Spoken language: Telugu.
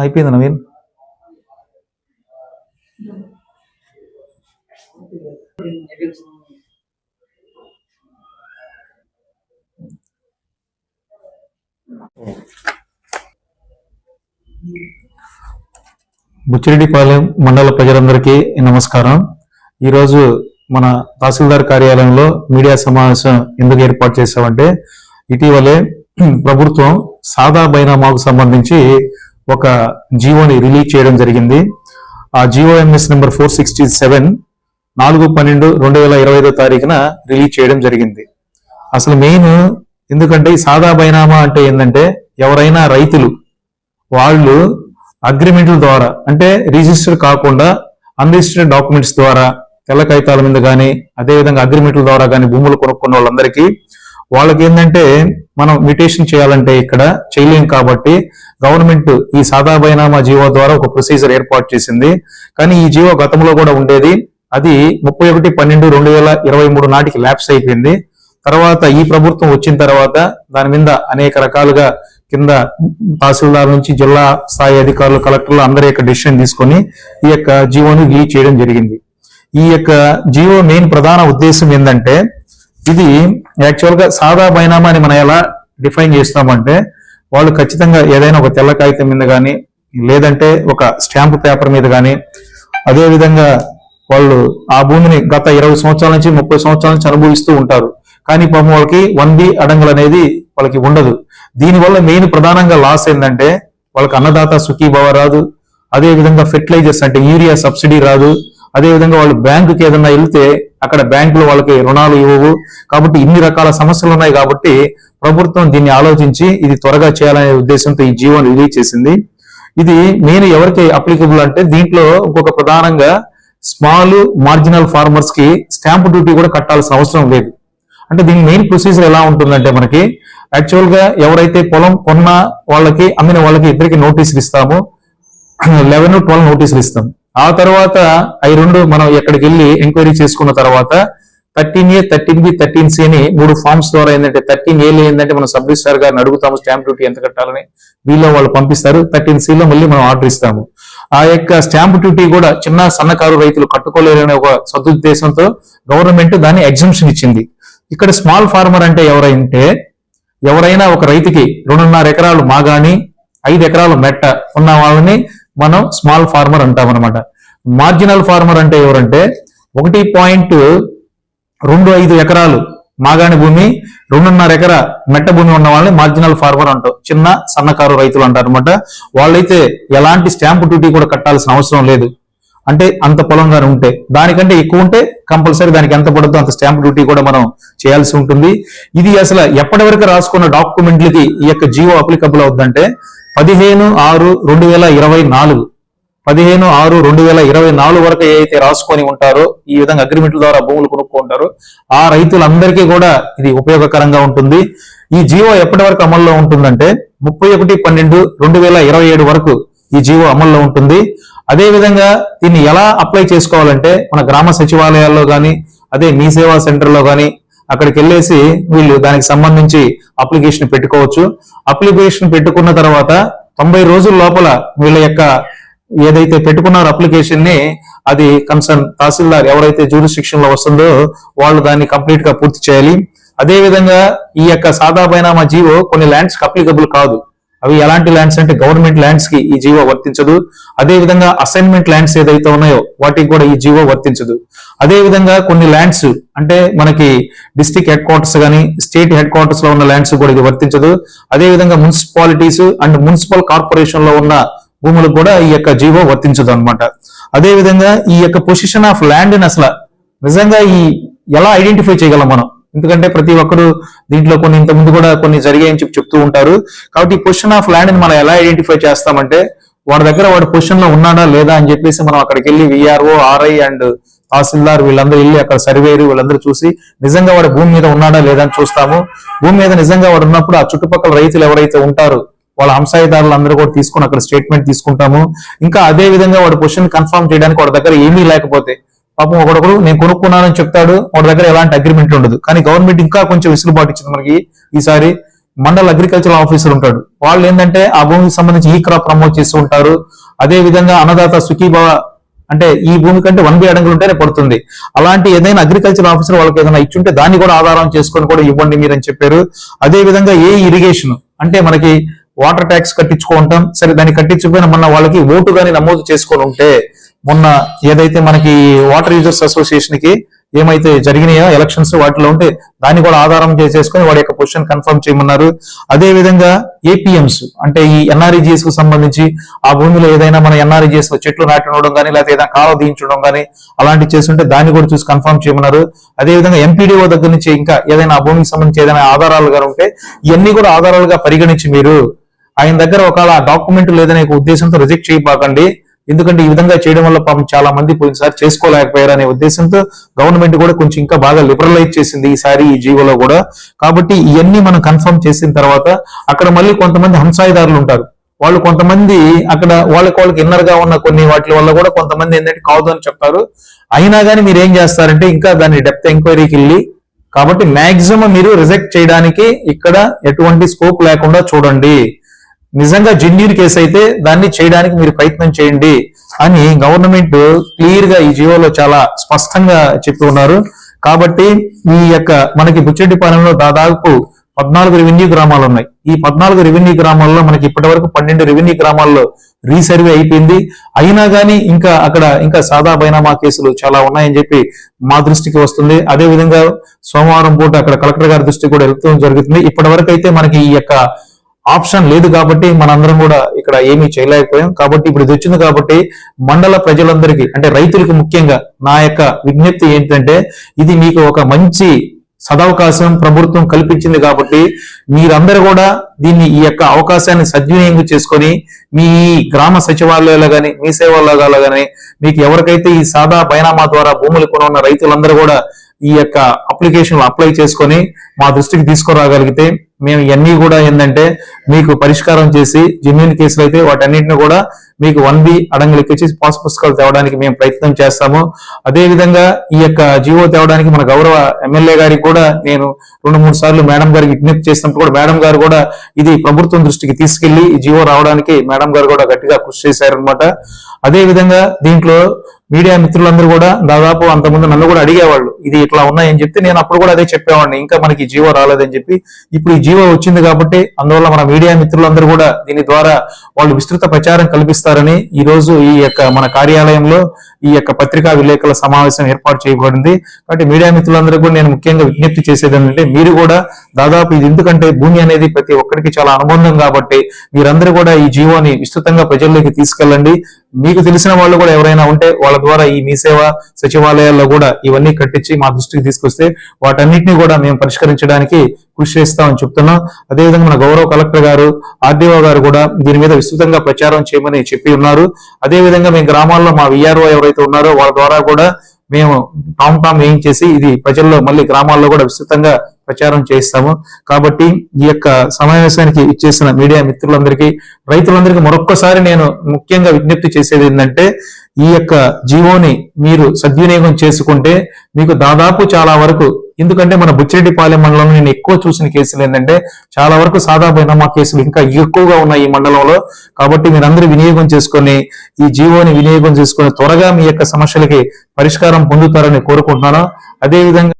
అయిపోయింది నవీన్? బుచ్చిరెడ్డిపాలెం మండల ప్రజలందరికీ నమస్కారం. ఈరోజు మన తహసీల్దార్ కార్యాలయంలో మీడియా సమావేశం ఎందుకు ఏర్పాటు చేశామంటే ఇటీవలే ప్రభుత్వం సాదా బైనామాకు సంబంధించి ఒక జీవోని రిలీజ్ చేయడం జరిగింది. ఆ GOMS number four sixty seven నాలుగు పన్నెండు రెండు వేల ఇరవై ఐదో తారీఖున రిలీజ్ చేయడం జరిగింది. అసలు మెయిన్ ఎందుకంటే ఈ సాదా బైనామా అంటే ఏంటంటే ఎవరైనా రైతులు వాళ్ళు అగ్రిమెంట్ల ద్వారా అంటే రిజిస్టర్ కాకుండా అన్రిజిస్టర్డ్ డాక్యుమెంట్స్ ద్వారా తెల్ల కాగితాల మీద కానీ అదేవిధంగా అగ్రిమెంట్ల ద్వారా కానీ భూములు కొనుక్కున్న వాళ్ళందరికీ వాళ్ళకి ఏంటంటే మనం మ్యూటేషన్ చేయాలంటే ఇక్కడ చేయలేం కాబట్టి గవర్నమెంట్ ఈ సాదా బైనామా జీవో ద్వారా ఒక ప్రొసీజర్ ఏర్పాటు చేసింది. కానీ ఈ జీవో గతంలో కూడా ఉండేది. అది ముప్పై ఒకటి పన్నెండు రెండు వేల ఇరవై మూడు నాటికి ల్యాప్స్ అయిపోయింది. తర్వాత ఈ ప్రభుత్వం వచ్చిన తర్వాత దాని మీద అనేక రకాలుగా కింద తహసీల్దార్ నుంచి జిల్లా స్థాయి అధికారులు కలెక్టర్లు అందరి యొక్క డిసిషన్ తీసుకొని ఈ యొక్క జీవోని రిలీజ్ చేయడం జరిగింది. ఈ యొక్క జీవో మెయిన్ ప్రధాన ఉద్దేశం ఏంటంటే ఇది యాక్చువల్గా సాదా బైనామా అని మనం ఎలా డిఫైన్ చేస్తామంటే వాళ్ళు ఖచ్చితంగా ఏదైనా ఒక తెల్ల కాగితం మీద కానీ లేదంటే ఒక స్టాంప్ పేపర్ మీద కానీ అదేవిధంగా వాళ్ళు ఆ భూమిని గత ఇరవై సంవత్సరాల నుంచి ముప్పై సంవత్సరాల నుంచి అనుభవిస్తూ ఉంటారు. కానీ పాపం వాళ్ళకి వన్ బి అడంగులు అనేది వాళ్ళకి ఉండదు. దీనివల్ల మెయిన్ ప్రధానంగా లాస్ ఏంటంటే వాళ్ళకి అన్నదాత సుఖీభావ రాదు. అదే విధంగా ఫెర్టిలైజర్స్ అంటే యూరియా సబ్సిడీ రాదు. అదేవిధంగా వాళ్ళు బ్యాంకుకి ఏదైనా వెళ్తే అక్కడ బ్యాంకులు వాళ్ళకి రుణాలు ఇవ్వవు. కాబట్టి ఇన్ని రకాల సమస్యలు ఉన్నాయి కాబట్టి ప్రభుత్వం దీన్ని ఆలోచించి ఇది త్వరగా చేయాలనే ఉద్దేశంతో ఈ జీవోని రిలీజ్ చేసింది. ఇది మెయిన్ ఎవరికి అప్లికబుల్ అంటే దీంట్లో ఇంకొక ప్రధానంగా స్మాల్ మార్జినల్ ఫార్మర్స్కి స్టాంప్ డ్యూటీ కూడా కట్టాల్సిన అవసరం లేదు. అంటే దీని మెయిన్ ప్రొసీజర్ ఎలా ఉంటుందంటే మనకి యాక్చువల్గా ఎవరైతే పొలం కొన్న వాళ్ళకి అమ్మిన వాళ్ళకి ఇద్దరికి నోటీసులు ఇస్తాము. లెవెన్ ట్వెల్వ్ నోటీసులు ఇస్తాం. ఆ తర్వాత అవి రెండు మనం ఎక్కడికి వెళ్ళి ఎంక్వైరీ చేసుకున్న తర్వాత thirteen A thirteen B thirteen C అని మూడు ఫార్మ్స్ ద్వారా ఏంటంటే థర్టీన్ ఏలో ఏంటంటే మనం సబ్ రిజిస్టార్ గారిని అడుగుతాము స్టాంప్ డ్యూటీ ఎంత కట్టాలని వీళ్ళు వాళ్ళు పంపిస్తారు. థర్టీన్ సిలో మళ్ళీ మనం ఆర్డర్ ఇస్తాము. ఆ యొక్క స్టాంప్ డ్యూటీ కూడా చిన్న సన్నకారు రైతులు కట్టుకోలేరనే ఒక సదుద్దేశంతో గవర్నమెంట్ దాన్ని ఎగ్జంప్షన్ ఇచ్చింది. ఇక్కడ స్మాల్ ఫార్మర్ అంటే ఎవరైంటే ఎవరైనా ఒక రైతుకి రెండున్నర ఎకరాలు మాగాని ఐదు ఎకరాలు మెట్ట ఉన్న వాళ్ళని మనం స్మాల్ ఫార్మర్ అంటాం అనమాట మార్జినల్ ఫార్మర్ అంటే ఎవరంటే ఒకటి పాయింట్ రెండు ఐదు ఎకరాలు మాగాణి భూమి రెండున్నర ఎకర మెట్ట భూమి ఉన్న వాళ్ళని మార్జినల్ ఫార్మర్ అంటాం. చిన్న సన్నకారు రైతులు అంటారు అనమాట వాళ్ళైతే ఎలాంటి స్టాంప్ డ్యూటీ కూడా కట్టాల్సిన అవసరం లేదు. అంటే అంత పొలంగానే ఉంటే దానికంటే ఎక్కువ ఉంటే కంపల్సరీ దానికి ఎంత పడుతుందో అంత స్టాంప్ డ్యూటీ కూడా మనం చేయాల్సి ఉంటుంది. ఇది అసలు ఎప్పటి వరకు రాసుకున్న డాక్యుమెంట్లకి ఈ యొక్క జియో అప్లికబుల్ అవుతుందంటే పదిహేను ఆరు రెండు వేల ఇరవై నాలుగు పదిహేను ఆరు రెండు వేల ఇరవై నాలుగు వరకు ఏదైతే రాసుకొని ఉంటారో ఈ విధంగా అగ్రిమెంట్ల ద్వారా భూములు కొనుక్కుంటారో ఆ రైతులందరికీ కూడా ఇది ఉపయోగకరంగా ఉంటుంది. ఈ జియో ఎప్పటి వరకు అమల్లో ఉంటుందంటే ముప్పై ఒకటి పన్నెండు రెండు వేల ఇరవై ఏడు వరకు ఈ జీవో అమల్లో ఉంటుంది. అదే విధంగా దీన్ని ఎలా అప్లై చేసుకోవాలంటే మన గ్రామ సచివాలయాల్లో కానీ అదే మీ సేవా సెంటర్లో కానీ అక్కడికి వెళ్ళేసి వీళ్ళు దానికి సంబంధించి అప్లికేషన్ పెట్టుకోవచ్చు. అప్లికేషన్ పెట్టుకున్న తర్వాత తొంభై రోజుల లోపల వీళ్ళ యొక్క ఏదైతే పెట్టుకున్నారో అప్లికేషన్ని అది కన్సర్న్ తహసీల్దార్ ఎవరైతే జ్యూరిస్డిక్షన్లో వస్తుందో వాళ్ళు దాన్ని కంప్లీట్గా పూర్తి చేయాలి. అదేవిధంగా ఈ యొక్క సాదా బైనామా జీవో కొన్ని ల్యాండ్స్కి అప్లికబుల్ కాదు. అవి ఎలాంటి ల్యాండ్స్ అంటే గవర్నమెంట్ ల్యాండ్స్కి ఈ జీవో వర్తించదు. అదే విధంగా అసైన్మెంట్ ల్యాండ్స్ ఏదైతే ఉన్నాయో వాటికి కూడా ఈ జీవో వర్తించదు. అదే విధంగా కొన్ని ల్యాండ్స్ అంటే మనకి డిస్ట్రిక్ట్ హెడ్ క్వార్టర్స్ కానీ స్టేట్ హెడ్ క్వార్టర్స్లో ఉన్న ల్యాండ్స్ కూడా ఇది వర్తించదు. అదే విధంగా మున్సిపాలిటీస్ అండ్ మున్సిపల్ కార్పొరేషన్లో ఉన్న భూములకు కూడా ఈ యొక్క జీవో వర్తించదు అనమాట అదే విధంగా ఈ యొక్క పొజిషన్ ఆఫ్ ల్యాండ్ అసలు నిజంగా ఈ ఎలా ఐడెంటిఫై చేయగలం మనం? ఎందుకంటే ప్రతి ఒక్కరు దీంట్లో కొన్ని ఇంత ముందు కూడా కొన్ని జరిగాయని చెప్పి చెప్తూ ఉంటారు. కాబట్టి ఈ పొజిషన్ ఆఫ్ ల్యాండ్ని మనం ఎలా ఐడెంటిఫై చేస్తామంటే వాడి దగ్గర వాడి పొజిషన్లో ఉన్నాడా లేదా అని చెప్పేసి మనం అక్కడికి వెళ్ళి విఆర్ఓ ఆర్ఐ అండ్ తహసీల్దార్ వీళ్ళందరూ వెళ్ళి అక్కడ సర్వేరు వీళ్ళందరూ చూసి నిజంగా వాడు భూమి మీద ఉన్నాడా లేదా అని చూస్తాము. భూమి మీద నిజంగా వాడు ఉన్నప్పుడు ఆ చుట్టుపక్కల రైతులు ఎవరైతే ఉంటారు వాళ్ళ అంశాయిదారులు అందరూ కూడా తీసుకుని అక్కడ స్టేట్మెంట్ తీసుకుంటాము. ఇంకా అదే విధంగా వాడు పొజిషన్ కన్ఫర్మ్ చేయడానికి వాడి దగ్గర ఏమీ లేకపోతే పాపం ఒకడొకడు నేను కొనుక్కున్నానని చెప్తాడు వాడి దగ్గర ఎలాంటి అగ్రిమెంట్ ఉండదు. కానీ గవర్నమెంట్ ఇంకా కొంచెం విసులుబాటు ఇచ్చింది మనకి ఈసారి. మండల అగ్రికల్చర్ ఆఫీసర్ ఉంటాడు. వాళ్ళు ఏంటంటే ఆ భూమికి సంబంధించి ఈ క్రాప్ ప్రమోట్ చేస్తూ ఉంటారు. అదే విధంగా అన్నదాత సుఖీభావ అంటే ఈ భూమి కంటే వన్ బి అడంగులు ఉంటేనే పడుతుంది. అలాంటి ఏదైనా అగ్రికల్చర్ ఆఫీసర్ వాళ్ళకి ఏదైనా ఇచ్చుంటే దాన్ని కూడా ఆధారం చేసుకొని కూడా ఇవ్వండి మీరని చెప్పారు. అదే విధంగా ఏ ఇరిగేషన్ అంటే మనకి వాటర్ ట్యాక్స్ కట్టించుకుంటాం సరే దాన్ని కట్టించకపోయినా మన వాళ్ళకి ఓటు కానీ నమోదు చేసుకొని ఉంటే మొన్న ఏదైతే మనకి వాటర్ యూజర్స్ అసోసియేషన్కి ఏమైతే జరిగినాయో ఎలక్షన్స్ వాటిలో ఉంటే దాన్ని కూడా ఆధారం చేసేసుకొని వాడి యొక్క పొజిషన్ కన్ఫర్మ్ చేయమన్నారు. అదే విధంగా ఏపీఎంస్ అంటే ఈ ఎన్ఆర్ఈజిఎస్కు సంబంధించి ఆ భూమిలో ఏదైనా మన ఎన్ఆర్ఈజిఎస్లో చెట్లు నాటడం కానీ లేకపోతే ఏదైనా కాలువ దించడం కానీ అలాంటివి చేస్తుంటే దాన్ని కూడా చూసి కన్ఫర్మ్ చేయమన్నారు. అదే విధంగా ఎంపీడీఓ దగ్గర నుంచి ఇంకా ఏదైనా ఆ భూమికి సంబంధించి ఏదైనా ఆధారాలు గాని ఉంటే ఇవన్నీ కూడా ఆధారాలుగా పరిగణించి మీరు. ఆయన దగ్గర ఒకవేళ డాక్యుమెంట్ లేదనే ఒక ఉద్దేశంతో రిజెక్ట్ చేయబాకండి. ఎందుకంటే ఈ విధంగా చేయడం వల్ల పాపం చాలా మంది పోయినసారి చేసుకోలేకపోయారు అనే ఉద్దేశంతో గవర్నమెంట్ కూడా కొంచెం ఇంకా బాగా లిబరలైజ్ చేసింది ఈసారి ఈ జీవోలో కూడా. కాబట్టి ఇవన్నీ మనం కన్ఫర్మ్ చేసిన తర్వాత అక్కడ మళ్ళీ కొంతమంది హంసాయిదారులు ఉంటారు. వాళ్ళు కొంతమంది అక్కడ వాళ్ళకి వాళ్ళకి ఇన్నర్గా ఉన్న కొన్ని వాటి వల్ల కూడా కొంతమంది ఏంటంటే కాదు అని చెప్తారు. అయినా కానీ మీరు ఏం చేస్తారంటే ఇంకా దాన్ని డెప్త్ ఎంక్వైరీకి వెళ్ళి కాబట్టి మాక్సిమం మీరు రిజెక్ట్ చేయడానికి ఇక్కడ ఎటువంటి స్కోప్ లేకుండా చూడండి. నిజంగా జెన్యున్ కేసు అయితే దాన్ని చేయడానికి మీరు ప్రయత్నం చేయండి అని గవర్నమెంట్ క్లియర్గా ఈ జీవోలో చాలా స్పష్టంగా చెప్పి ఉన్నారు. కాబట్టి ఈ యొక్క మనకి బుచ్చెడ్డిపాలెంలో దాదాపు పద్నాలుగు రెవెన్యూ గ్రామాలు ఉన్నాయి. ఈ పద్నాలుగు రెవెన్యూ గ్రామాల్లో మనకి ఇప్పటి వరకు పన్నెండు రెవెన్యూ గ్రామాల్లో రీసర్వే అయిపోయింది. అయినా కానీ ఇంకా అక్కడ ఇంకా సాదా బైనామా కేసులు చాలా ఉన్నాయని చెప్పి మా దృష్టికి వస్తుంది. అదే విధంగా సోమవారం పూట అక్కడ కలెక్టర్ గారి దృష్టికి కూడా వెళ్తూ జరుగుతుంది. ఇప్పటి వరకు అయితే మనకి ఈ యొక్క ఆప్షన్ లేదు కాబట్టి మనందరం కూడా ఇక్కడ ఏమీ చేయలేకపోయాం. కాబట్టి ఇప్పుడు ఇది వచ్చింది కాబట్టి మండల ప్రజలందరికీ అంటే రైతులకు ముఖ్యంగా నా యొక్క విజ్ఞప్తి ఏంటంటే ఇది మీకు ఒక మంచి సదవకాశం ప్రభుత్వం కల్పించింది కాబట్టి మీరందరూ కూడా దీన్ని ఈ యొక్క అవకాశాన్ని సద్వినియోగం చేసుకొని మీ గ్రామ సచివాలయాలు కానీ మీ సేవల్లో కానీ మీకు ఎవరికైతే ఈ సాదా బైనామా ద్వారా భూములు కొనున్న రైతులందరూ కూడా ఈ యొక్క అప్లికేషన్ అప్లై చేసుకొని మా దృష్టికి తీసుకురాగలిగితే మేము ఇవన్నీ కూడా ఏంటంటే మీకు పరిష్కారం చేసి జెన్యున్ కేసులు అయితే వాటన్నిటిని కూడా మీకు వన్ బి అడంగులు ఎక్కించి పాస్ పుస్తకాలు తేవడానికి మేము ప్రయత్నం చేస్తాము. అదేవిధంగా ఈ యొక్క జీవో తేవడానికి మన గౌరవ ఎమ్మెల్యే గారికి కూడా నేను రెండు మూడు సార్లు మేడం గారికి విజ్ఞప్తి చేసినప్పుడు కూడా మేడం గారు కూడా ఇది ప్రభుత్వం దృష్టికి తీసుకెళ్ళి ఈ జీవో రావడానికి మేడం గారు కూడా గట్టిగా కృషి చేశారనమాట అదేవిధంగా దీంట్లో మీడియా మిత్రులందరూ కూడా దాదాపు అంతకుముందు నన్ను కూడా అడిగేవాళ్ళు ఇది ఇట్లా ఉన్నాయని చెప్తే నేను అప్పుడు కూడా అదే చెప్పేవాడిని ఇంకా మనకి జీవో రాలేదని చెప్పి. ఇప్పుడు ఈ జీవో వచ్చింది కాబట్టి అందువల్ల మన మీడియా మిత్రులందరూ కూడా దీని ద్వారా వాళ్ళు విస్తృత ప్రచారం కల్పిస్తారని ఈ రోజు ఈ యొక్క మన కార్యాలయంలో ఈ యొక్క పత్రికా విలేకరుల సమావేశం ఏర్పాటు చేయబడింది. కాబట్టి మీడియా మిత్రులందరూ కూడా నేను ముఖ్యంగా విజ్ఞప్తి చేసేది ఏంటంటే మీరు కూడా దాదాపు ఇది ఎందుకంటే భూమి అనేది ప్రతి ఒక్కరికి చాలా అనుబంధం కాబట్టి మీరందరూ కూడా ఈ జీవోని విస్తృతంగా ప్రజల్లోకి తీసుకెళ్ళండి. మీకు తెలిసిన వాళ్ళు కూడా ఎవరైనా ఉంటే వాళ్ళ ద్వారా ఈ మీ సేవ సచివాలయాల్లో కూడా ఇవన్నీ కట్టించి మా దృష్టికి తీసుకొస్తే వాటన్నిటిని కూడా మేము పరిష్కరించడానికి కృషి చేస్తామని చెప్తున్నాం. అదేవిధంగా మన గౌరవ కలెక్టర్ గారు ఆర్డీఓ గారు కూడా దీని మీద విస్తృతంగా ప్రచారం చేయమని చెప్పి ఉన్నారు. అదేవిధంగా మేము గ్రామాల్లో మా విఆర్ఓ ఎవరైతే ఉన్నారో వాళ్ళ ద్వారా కూడా మేము టామ్ టామ్ వేయించేసి ఇది ప్రజల్లో మళ్ళీ గ్రామాల్లో కూడా విస్తృతంగా ప్రచారం చేయిస్తాము కాబట్టి ఈ యొక్క సమావేశానికి ఇచ్చేసిన మీడియా మిత్రులందరికీ రైతులందరికీ మరొక్కసారి నేను ముఖ్యంగా విజ్ఞప్తి చేసేది ఏంటంటే ఈ యొక్క జీవోని మీరు సద్వినియోగం చేసుకుంటే మీకు దాదాపు చాలా వరకు ఎందుకంటే మన బుచ్చిరెడ్డిపాలెం మండలంలో నేను ఎక్కువ చూసిన కేసులు ఏంటంటే చాలా వరకు సాదా బైనామా కేసులు ఇంకా ఎక్కువగా ఉన్నాయి ఈ మండలంలో. కాబట్టి మీరందరూ వినియోగం చేసుకొని ఈ జీవోని వినియోగం చేసుకొని త్వరగా మీ యొక్క సమస్యలకి పరిష్కారం పొందుతారని కోరుకుంటున్నాను. అదేవిధంగా